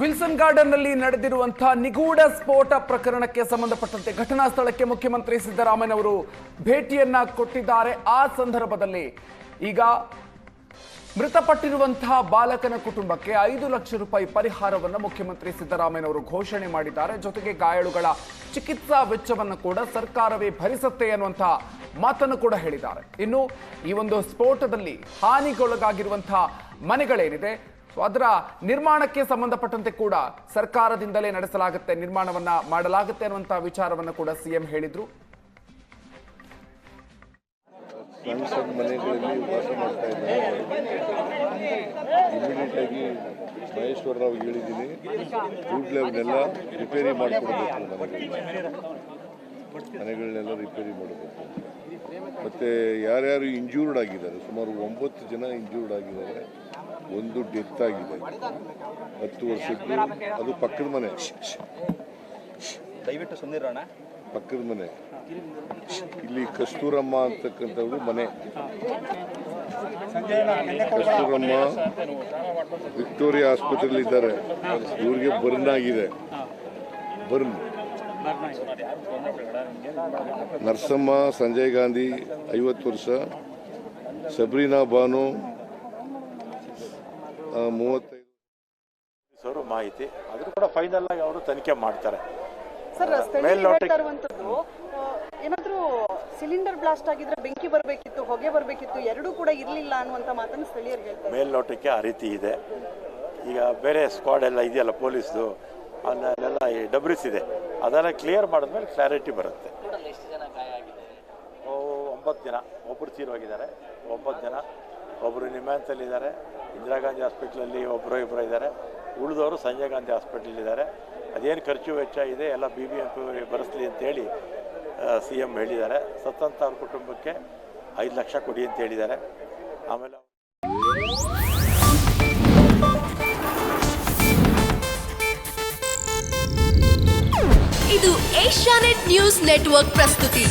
Wilson ಗಾರ್ಡನ್ನಲ್ಲಿ ನಡೆದಿರುವಂತಹ ನಿಗೂಢ ಸ್ಫೋಟ ಪ್ರಕರಣಕ್ಕೆ ಸಂಬಂಧಪಟ್ಟಂತೆ ಘಟನಾ ಸ್ಥಳಕ್ಕೆ ಮುಖ್ಯಮಂತ್ರಿ ಸಿದ್ದರಾಮಯ್ಯ ಅವರು ಭೇಟಿಯನ್ನ ಕೊಟ್ಟಿದ್ದಾರೆ. ಆ ಸಂದರ್ಭದಲ್ಲಿ ಈಗ ಮೃತಪಟ್ಟಿರುವಂತಹ ಬಾಲಕನ ಕುಟುಂಬಕ್ಕೆ ಐದು ಲಕ್ಷ ರೂಪಾಯಿ ಪರಿಹಾರವನ್ನು ಮುಖ್ಯಮಂತ್ರಿ ಸಿದ್ದರಾಮಯ್ಯನವರು ಘೋಷಣೆ ಮಾಡಿದ್ದಾರೆ. ಜೊತೆಗೆ ಗಾಯಾಳುಗಳ ಚಿಕಿತ್ಸಾ ವೆಚ್ಚವನ್ನು ಕೂಡ ಸರ್ಕಾರವೇ ಭರಿಸುತ್ತೆ ಅನ್ನುವಂತಹ ಮಾತನ್ನು ಕೂಡ ಹೇಳಿದ್ದಾರೆ. ಇನ್ನು ಈ ಒಂದು ಸ್ಫೋಟದಲ್ಲಿ ಹಾನಿಗೊಳಗಾಗಿರುವಂತಹ ಮನೆಗಳೇನಿದೆ? ಅದರ ನಿರ್ಮಾಣಕ್ಕೆ ಸಂಬಂಧಪಟ್ಟಂತೆ ಕೂಡ ಸರ್ಕಾರದಿಂದಲೇ ನಡೆಸಲಾಗುತ್ತೆ, ನಿರ್ಮಾಣವನ್ನ ಮಾಡಲಾಗುತ್ತೆ ಅನ್ನುವಂತಹ ವಿಚಾರವನ್ನು ಕೂಡ ಸಿಎಂ ಹೇಳಿದ್ರು. ಮಹೇಶ್ವರರಾವ್ ಹೇಳಿದ್ದೀನಿ, ಕೂಡಲೇ ಅವನ್ನೆಲ್ಲ ರಿಪೇರಿ ಮಾಡಿಕೊಡ್ಬೇಕು ಮನೆಗಳನ್ನ ಮನೆಗಳನ್ನೆಲ್ಲ ರಿಪೇರಿ ಮಾಡಬೇಕು. ಮತ್ತು ಯಾರ್ಯಾರು ಇಂಜೂರ್ಡ್ ಆಗಿದ್ದಾರೆ, ಸುಮಾರು ಒಂಬತ್ತು ಜನ ಇಂಜೂರ್ಡ್ ಆಗಿದ್ದಾರೆ. ಒಂದು ಡೆತ್ ಆಗಿದೆ. ಹತ್ತು ವರ್ಷದ್ದು ಅದು ಪಕ್ಕದ ಮನೆ. ದಯವಿಟ್ಟು ಸುಮ್ಮನಿರೋಣ ಪಕ್ಕದ ಮನೆ. ಇಲ್ಲಿ ಕಸ್ತೂರಮ್ಮ ಅಂತಕ್ಕಂಥವ್ರು ಮನೆ. ಕಸ್ತೂರಮ್ಮ ವಿಕ್ಟೋರಿಯಾ ಆಸ್ಪತ್ರೆಯಲ್ಲಿ ಇದ್ದಾರೆ. ಇವ್ರಿಗೆ ಬರ್ನ್ ಆಗಿದೆ. ಬರ್ನ್. ನರಸಮ್ಮ ಸಂಜಯ್ ಗಾಂಧಿ ಐವತ್ತು ವರ್ಷ ಸಬ್ರೀನಾ ಬಾನು ಮೂವತ್ತೈದು ಪೊಲೀಸರು ಮಾಹಿತಿ. ಆದ್ರೂ ಕೂಡ ಫೈನಲ್ ಆಗಿ ಅವರು ತನಿಖೆ ಮಾಡ್ತಾರೆ. ಏನಾದ್ರೂ ಸಿಲಿಂಡರ್ ಬ್ಲಾಸ್ಟ್ ಆಗಿದ್ರೆ ಬೆಂಕಿ ಬರಬೇಕಿತ್ತು ಹೊಗೆ ಬರಬೇಕಿತ್ತು ಎರಡೂ ಕೂಡ ಇರಲಿಲ್ಲ ಅನ್ನುವಂತ ಮಾತನ್ನು ಸ್ಥಳೀಯರು ಹೇಳ್ತಾರೆ ಮೇಲ್ನೋಟಕ್ಕೆ ಆ ರೀತಿ ಇದೆ. ಈಗ ಬೇರೆ ಸ್ಕ್ವಾಡ್ ಎಲ್ಲ ಇದೆಯಲ್ಲ ಪೊಲೀಸ್ದು ಅದನ್ನೆಲ್ಲ ಈ ಡಬ್ರಿಸ್ ಇದೆ ಅದೆಲ್ಲ ಕ್ಲಿಯರ್ ಮಾಡಿದ್ಮೇಲೆ ಕ್ಲಾರಿಟಿ ಬರುತ್ತೆ. ಒಂಬತ್ತು ಜನ. ಒಬ್ಬರು ತೀರೋಗಿದ್ದಾರೆ ಒಂಬತ್ತು ಜನ. ಒಬ್ಬರು ನಿಮ್ಯಾಂತಲ್ಲಿದ್ದಾರೆ ಇಂದಿರಾ ಗಾಂಧಿ ಹಾಸ್ಪಿಟ್ಲಲ್ಲಿ ಒಬ್ಬರು ಇಬ್ಬರು ಇದ್ದಾರೆ. ಉಳಿದವರು ಸಂಜಯ್ ಗಾಂಧಿ ಹಾಸ್ಪಿಟ್ಲಲ್ಲಿದ್ದಾರೆ ಅದೇನು ಖರ್ಚು ವೆಚ್ಚ ಇದೆ, ಎಲ್ಲ ಬಿ ಬಿ ಎಂ ಪಿ ಭರಿಸಲಿ ಅಂತೇಳಿ ಸಿ ಎಂ ಹೇಳಿದ್ದಾರೆ. ಸತ್ತಂಥವ್ರ ಕುಟುಂಬಕ್ಕೆ ಐದು ಲಕ್ಷ ಕೊಡಿ ಅಂತ ಹೇಳಿದ್ದಾರೆ. ಆಮೇಲೆ ಇದು ಏಷ್ಯಾನೆಟ್ ನ್ಯೂಸ್ ನೆಟ್ವರ್ಕ್ ಪ್ರಸ್ತುತಿ.